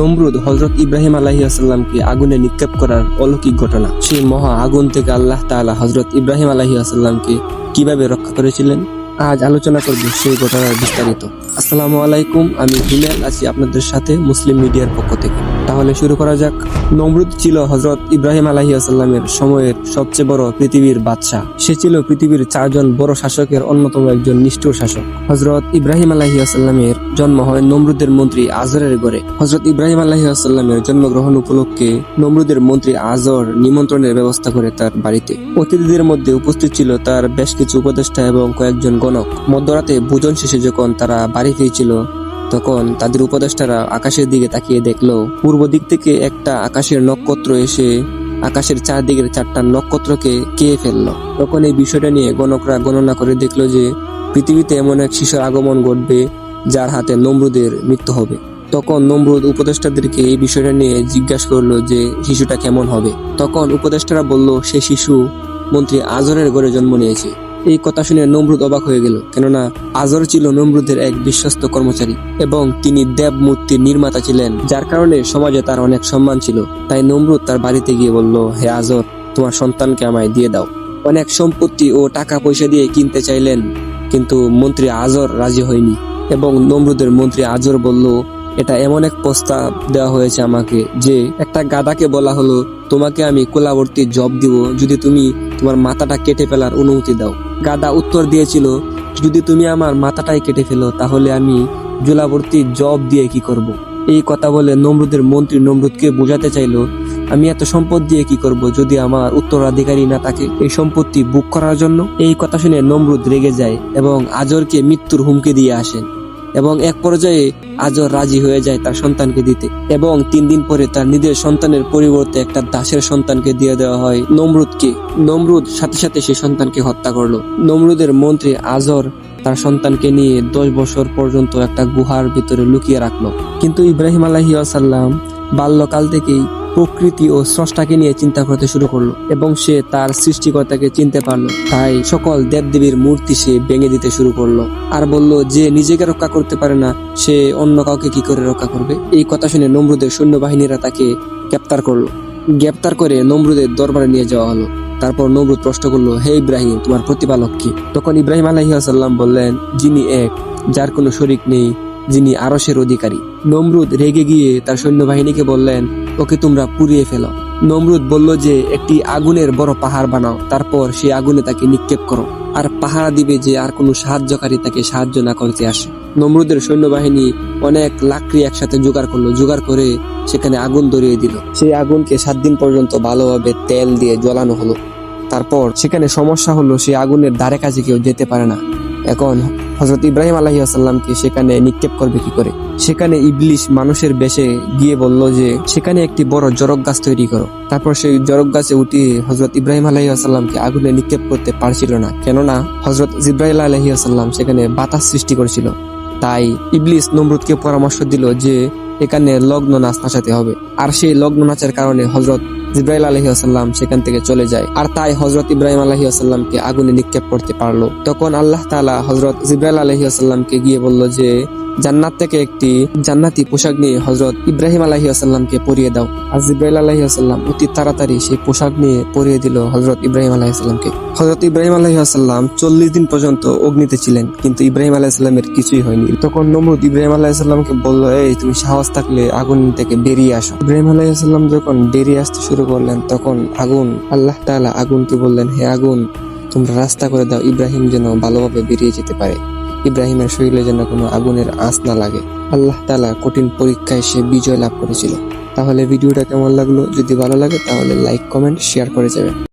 নমরুদ হজরত ইব্রাহিম আলাহিয়াসাল্লামকে আগুনে নিক্ষেপ করার অলৌকিক ঘটনা। সেই মহা আগুন থেকে আল্লাহ তালা হজরত ইব্রাহিম আলাহিয়াসাল্লামকে কীভাবে রক্ষা করেছিলেন? আজ আলোচনা করব সেই ঘটনার বিস্তারিত। আসসালামু আলাইকুম, আমি হিমেল, আছি আপনাদের সাথে মুসলিম মিডিয়ার পক্ষ থেকে। তাহলে শুরু করা যাক। নমরুদ ছিল হজরত ইব্রাহিম আলাহিয়াসাল্লামের সময়ের সবচেয়ে বড় পৃথিবীর বাদশাহ। সে ছিল পৃথিবীর চারজন বড় শাসকের অন্যতম একজন নিষ্ঠুর শাসক। হজরত ইব্রাহিম আলাহিয়াসাল্লামের জন্ম হয় নমরুদের মন্ত্রী আজরের ঘরে। হজরত ইব্রাহিম আলাহিয়াসাল্লামের জন্মগ্রহণ উপলক্ষে নমরুদের মন্ত্রী আজর নিমন্ত্রণের ব্যবস্থা করে তার বাড়িতে। অতিথিদের মধ্যে উপস্থিত ছিল তার বেশ কিছু উপদেষ্টা এবং কয়েকজন গণক। মধ্যরাতে ভোজন শেষে যখন তারা বাড়ি ফিরছিল তখন তাদের উপদেষ্টারা আকাশের দিকে তাকিয়ে দেখল, পূর্ব দিক থেকে একটা আকাশের নক্ষত্র এসে আকাশের চারদিকের চারটা নক্ষত্রকে খেয়ে ফেলল। তখন এই বিষয়টা নিয়ে গণকরা গণনা করে দেখল যে, পৃথিবীতে এমন এক শিশুর আগমন ঘটবে যার হাতে নমরুদের মৃত্যু হবে। তখন নমরুদ উপদেষ্টাদেরকে এই বিষয়টা নিয়ে জিজ্ঞাসা করল যে, শিশুটা কেমন হবে? তখন উপদেষ্টারা বলল, সে শিশু মন্ত্রী আজরের ঘরে জন্ম নিয়েছে। এই কথা শুনে নমরুদ অবাক হয়ে গেল, কেননা আজর ছিল নমরুদের এক বিশ্বস্ত কর্মচারী এবং তিনি দেব মূর্তির নির্মাতা ছিলেন, যার কারণে সমাজে তার অনেক সম্মান ছিল। তাই নমরুদ তার বাড়িতে গিয়ে বলল, হে আজর তোমার সন্তানকে আমায় দিয়ে দাও। অনেক সম্পত্তি ও টাকা পয়সা দিয়ে কিনতে চাইলেন, কিন্তু মন্ত্রী আজর রাজি হয়নি এবং নমরুদের মন্ত্রী আজর বলল এটা এমন এক প্রস্তাব দেওয়া হয়েছে আমাকে যে একটা গাদাকে বলা হলো, তোমাকে আমি কোলাবর্তী জব দিব যদি তুমি তোমার মাথাটা কেটে ফেলার অনুমতি দাও। গাদা উত্তর দিয়েছিল, যদি তুমি আমার মাথাটাই কেটে ফেলো, তাহলে আমি জোলাবর্তী জব দিয়ে কি করব। এই কথা বলে নমরুদের মন্ত্রী নমরুদকে বোঝাতে চাইলো, আমি এত সম্পদ দিয়ে কি করব যদি আমার উত্তরাধিকারী না থাকে এই সম্পত্তি বুক করার জন্য? এই কথা শুনে নমরুদ রেগে যায় এবং আজরকে মৃত্যুর হুমকি দিয়ে আসেন। এবং এক পর্যায়ে আজর রাজি হয়ে যায় তার সন্তানকে দিতে। এবং তিন দিন পরে তার নিজের সন্তানের পরিবর্তে একটা দাসের সন্তানকে দিয়ে দেওয়া হয় নমরুদকে। নমরুদ সাথে সাথে সেই সন্তানকে হত্যা করল। নমরুদের মন্ত্রী আজর তার সন্তানকে নিয়ে দশ বছর পর্যন্ত একটা গুহার ভিতরে লুকিয়ে রাখল। কিন্তু ইব্রাহিম আলাহি বাল্যকাল থেকেই প্রকৃতি ও স্রষ্টাকে নিয়ে চিন্তা করতে শুরু করল এবং সে তার সৃষ্টিকর্তাকে চিনতে পারল। তাই সকল দেবদেবীর মূর্তি সে ভেঙে দিতে শুরু করল আর বলল যে নিজেকে রক্ষা করতে পারে না, সে অন্য কাউকে কি করে রক্ষা করবে? এই কথা শুনে নমরুদের সৈন্যবাহিনীরা তাকে গ্রেপ্তার করল। গ্রেপ্তার করে নমরুদের দরবারে নিয়ে যাওয়া হলো। তারপর নমরুদ প্রশ্ন করল, হে ইব্রাহিম, তোমার প্রতিপালক কি? তখন ইব্রাহিম আলহিহাসাল্লাম বললেন, যিনি এক, যার কোনো শরিক নেই যিনি আরসের অধিকারী। নমরুদ রেগে গিয়ে তার সৈন্যবাহিনীকে বললেন, ওকে তোমরা পুড়িয়ে ফেলো। নমরুদ বলল যে, একটি আগুনের বড় পাহাড় বানাও, তারপর সেই আগুনে তাকে নিক্ষেপ করো, আর পাহারা দিবে যে আর কোনো সাহায্যকারী তাকে সাহায্য না করতে আসে। নমরুদের সৈন্যবাহিনী অনেক লাকড়ি একসাথে জোগাড় করল, জোগাড় করে সেখানে আগুন ধরিয়ে দিল। সেই আগুনকে সাত দিন পর্যন্ত ভালোভাবে তেল দিয়ে জ্বলানো হলো। তারপর সেখানে সমস্যা হলো সেই আগুনের ধারে কাছে কেউ যেতে পারে না। এখন হজরত ইব্রাহিম আলাহি আসাল্লামকে সেখানে নিক্ষেপ করবে কি করে? সেখানে ইবলিশ মানুষের বেশে গিয়ে বলল যে, সেখানে একটি বড় জরক গাছ তৈরি করো। তারপর সেই জরক গাছে উঠিয়ে হজরত ইব্রাহিম আলাহি আসাল্লামকে আগুনে নিক্ষেপ করতে পারছিল না। কেননা হজরত জিব্রাহিল আলহি আসাল্লাম সেখানে বাতাস সৃষ্টি করেছিল। তাই ইবলিস নমরুদকে পরামর্শ দিল যে, এখানে লগ্ন নাচ নাচাতে হবে। আর সেই লগ্ন নাচের কারণে হজরত জিব্রাইল আলহি আসাল্লাম সেখান থেকে চলে যায়। আর তাই হজরত ইব্রাহিম আলহি আসাল্লামকে আগুনে নিক্ষেপ করতে পারল। তখন আল্লাহ তালা হজরত জিব্রাইল আলহি আসাল্লামকে গিয়ে বলল যে, জান্নাত থেকে একটি জান্নাতি পোশাক নিয়ে হজরত ইব্রাহিম আলহি আসাল্লামকে পরিয়ে দাও। আর জিব্রাইল আলহি আসাল্লাম অতি তাড়াতাড়ি সেই পোশাক নিয়ে পরিয়ে দিল হজরত ইব্রাহিম আলহি আসাল্লামকে হজরত ইব্রাহিম আলহি আসাল্লাম চল্লিশ দিন পর্যন্ত অগ্নিতে ছিলেন, কিন্তু ইব্রাহিম আলাহ সাল্লামের কিছুই হয়নি। তখন নমরুদ ইব্রাহিম আলাহ সাল্লামকে বলল, এই, তুমি সাহস থাকলে আগুন থেকে বেরিয়ে আসো। ইব্রাহিম আলাহ সাল্লাম যখন বেরিয়ে আসতে শুরু করলেন তখন আগুন। আল্লাহ তালা আগুনকে বললেন, হে আগুন, তোমরা রাস্তা করে দাও, ইব্রাহিম যেন ভালোভাবে বেরিয়ে যেতে পারে। ইব্রাহিমের শরীরে যেন কোনো আগুনের আঁচ না লাগে। আল্লাহ তালা কঠিন পরীক্ষায় সে বিজয় লাভ করেছিল। তাহলে ভিডিওটা কেমন লাগল? যদি ভালো লাগে তাহলে লাইক, কমেন্ট, শেয়ার করে যাবে